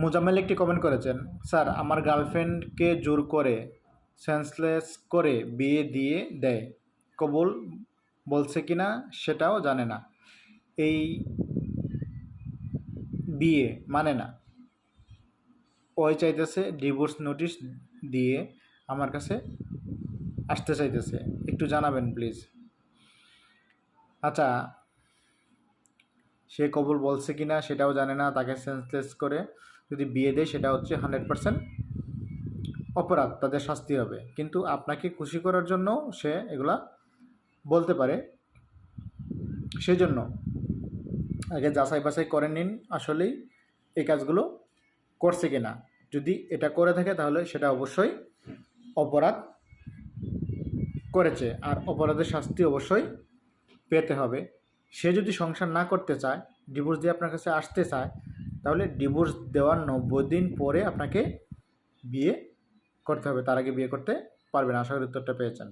মোজাম্মেল একটি কমেন্ট করেছেন, স্যার, আমার গার্লফ্রেন্ডকে জোর করে সেন্সলেস করে বিয়ে দিয়ে দেয়। কবুল বলছে কি না সেটাও জানে না। এই বিয়ে মানে না। ওই চাইতেছে ডিভোর্স নোটিশ দিয়ে আমার কাছে আসতে চাইতেছে। একটু জানাবেন প্লিজ আচ্ছা সে কবুল বলছে কি না সেটাও জানে না, তাকে সেন্সলেস করে যদি বিয়ে দেয় সেটা হচ্ছে হান্ড্রেড পারসেন্ট অপরাধ, তাদের শাস্তি হবে। কিন্তু আপনাকে খুশি করার জন্য সে এগুলা বলতে পারে। সেই জন্য আগে যাচাই বাছাই করে নিন আসলেই এই কাজগুলো করছে কি না যদি এটা করে থাকে তাহলে সেটা অবশ্যই অপরাধ করেছে, আর অপরাধের শাস্তি অবশ্যই পেতে হবে। সে যদি সংসার না করতে চায় ডিভোর্স দিয়ে আপনার কাছে আসতে চায়, তাহলে ডিভোর্স দেওয়ার নব্বই দিন পরে আপনাকে বিয়ে করতে হবে। তার আগে বিয়ে করতে পারবেন আশা করি উত্তরটা পেয়েছেন।